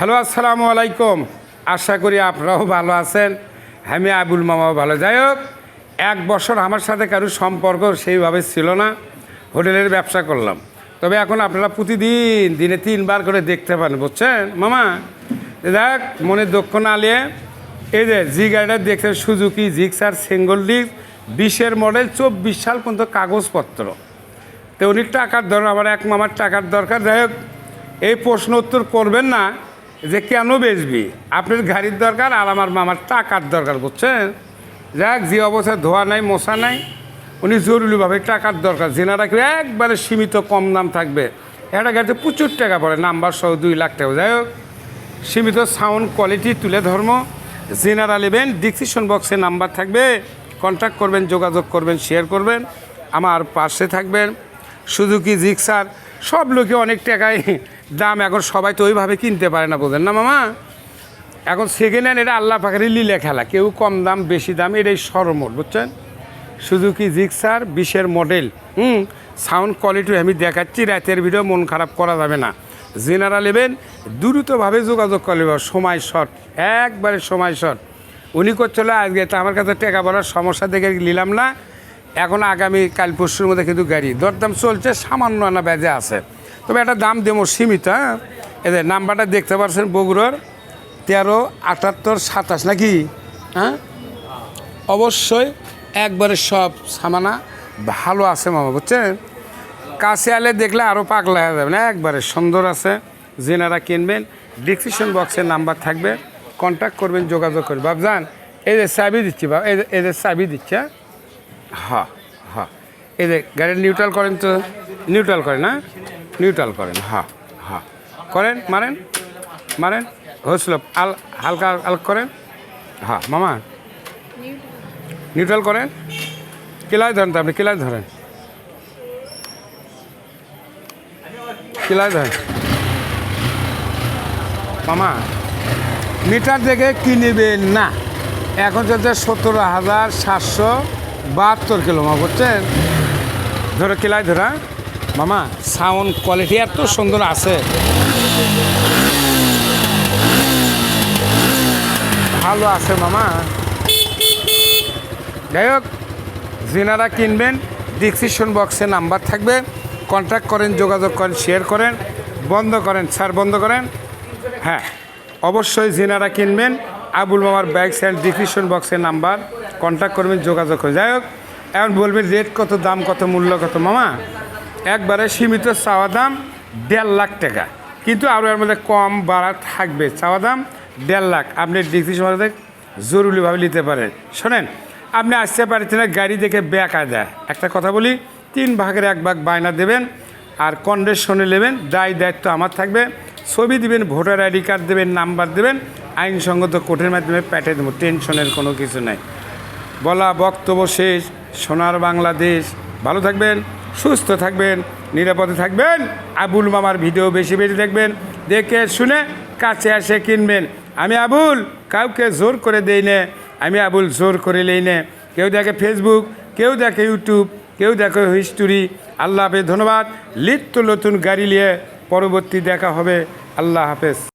Hello, আসসালামু আলাইকুম। আশা করি আপনারাও ভালো আছেন। আমি আবুল মামাও ভালো। যাই হোক, এক বছর আমার সাথে কারও সম্পর্ক সেইভাবে ছিল না। হোটেলের ব্যবসা করলাম। তবে এখন আপনারা প্রতিদিন দিনে তিনবার করে দেখতে পান বুঝছেন? মামা, দেখ মনে দক্ষ না আলিয়ে এই যে জি গাড়িটা দেখছেন, সুজুকি, জিক্সার, সিঙ্গল ডিস্ক বিশের মডেল, চব্বিশ সাল পর্যন্ত কাগজপত্র। তো উনি টাকার দরকার, আমার এক মামার টাকার দরকার। যাই হোক, এই প্রশ্ন উত্তর করবেন না। যে কেন বেচবি? আপনার গাড়ির দরকার আর আমার মামার টাকার দরকার, বুঝছেন? যাক, যে অবস্থায় ধোয়া নাই মশা নাই, উনি জরুরিভাবে টাকার দরকার। জেনারা কি একবারে সীমিত কম দাম থাকবে? একটা গাড়িতে প্রচুর টাকা পড়ে, নাম্বার সহ দুই লাখ টাকা। যাই হোক, সীমিত সাউন্ড কোয়ালিটি তুলে ধর্ম। জেনারা নেবেন ডিসক্রিপশন বক্সে নাম্বার থাকবে। কন্ট্যাক্ট করবেন, যোগাযোগ করবেন শেয়ার করবেন। আমার পাশে থাকবেন। সুজুকি, জিক্সার, সব লোকে অনেক টাকায় দাম এখন সবাই তো ওইভাবে কিনতে পারে না, বোঝেন না মামা? এখন সেকেন্ড হ্যান্ড এটা আল্লাহ পাখারি লীলা খেলা, কেউ কম দাম, বেশি দাম, এটাই সরমোট বুঝছেন? সুজুকি, জিক্সার, বিশের মডেল হুম? সাউন্ড কোয়ালিটি আমি দেখাচ্ছি, রাতের ভিডিও মন খারাপ করা যাবে না। জেনারা নেবেন দ্রুতভাবে যোগাযোগ হবে। সময় শর্ট একবারে সময় শর্ট উনি করছিল আজকে, তো আমার কাছে টাকা বলার সমস্যা দেখে নিলাম না। এখন আগামী কাল পরশুর মধ্যে কিন্তু গাড়ি। দরদাম চলছে, সামান্য আনা বেজে আছে। তবে একটা দাম দেবো সীমিত হ্যাঁ? এদের নাম্বারটা দেখতে পাচ্ছেন বগুড়ার তেরো, আটাত্তর, সাতাশ, নাকি? হ্যাঁ? অবশ্যই একবারে সব সামানা ভালো আছে মামা, বুঝছেন? কাছে আলে দেখলে আরও পাগলা হয়ে যাবে না একবারে সুন্দর আছে। জেনারা কিনবেন ডিসক্রিপশন বক্সের নাম্বার থাকবে। কন্ট্যাক্ট করবেন, যোগাযোগ করবেন। বাবজান এই যে চাবি দিচ্ছি বাবা এই যে চাবি দিচ্ছে হ্যাঁ? হ্যাঁ এই যে গাড়ি নিউট্রাল করেন তো নিউট্রাল করেন হ্যাঁ? নিউট্রাল করেন হ্যাঁ হ্যাঁ। করেন, মারেন মারেন। হয়েছিল, আল হালকা আল করেন। হ্যাঁ মামা। নিউট্রাল করেন। কিলায় ধরেন তো আপনি, কিলায় ধরেন। কিলায় ধরেন। মামা, মিটার দেখে কিনবেন না। এখন চলছে সতেরো হাজার সাতশো বাহাত্তর কিলো, মা, বুঝছেন? ধরো কিলায় ধরা মামা, সাউন্ড কোয়ালিটি এত সুন্দর আছে। ভালো আছে, মামা। যাই হোক, যিনারা কিনবেন ডিসক্রিপশন বক্সে নাম্বার থাকবে। কন্ট্যাক্ট করেন, যোগাযোগ করেন শেয়ার করেন, বন্ধ করেন, স্যার, বন্ধ করেন। হ্যাঁ অবশ্যই যিনারা কিনবেন আবুল মামার ব্যাগ স্যান্ড ডিসক্রিপশন বক্সের নাম্বার কন্ট্যাক্ট করবেন, যোগাযোগ করবেন যাই হোক, এখন বলবেন রেট কত, দাম কত, মূল্য কত, মামা? একবারে সীমিত চাওয়া দাম দেড় লাখ টাকা। কিন্তু আরও এর মধ্যে কম বাড়া থাকবে। চাওয়া দাম দেড় লাখ। আপনি ডিসক্রিপশন জরুরিভাবে নিতে পারেন। শোনেন, আপনি আসতে পারছেন না, গাড়ি দেখে বেকা দেয় একটা কথা বলি, তিন ভাগের এক ভাগ বায়না দেবেন আর কন্ডিশনে নেবেন, দায় দায়িত্ব আমার থাকবে। ছবি দিবেন, ভোটার আইডি কার্ড দেবেন, নাম্বার দেবেন, আইনসঙ্গত কোর্টের মাধ্যমে প্যাটে দেবো, টেনশনের কোনো কিছু নাই। বলা বক্তব্য শেষ। সোনার বাংলাদেশ। ভালো থাকবেন, সুস্থ থাকবেন, নিরাপদে থাকবেন। আবুল মামার ভিডিও বেশি বেশি দেখবেন, দেখে শুনে কাছে এসে কিনবেন। আমি আবুল, কাউকে জোর করে দেই নে। আমি আবুল জোর করে নেই নে। কেউ দেখে ফেসবুক কেউ দেখে ইউটিউব কেউ দেখে হিস্টোরি আল্লাহ হাফেজ, ধন্যবাদ। লিপ্ত নতুন গাড়ি নিয়ে পরবর্তী দেখা হবে। আল্লাহ হাফেজ।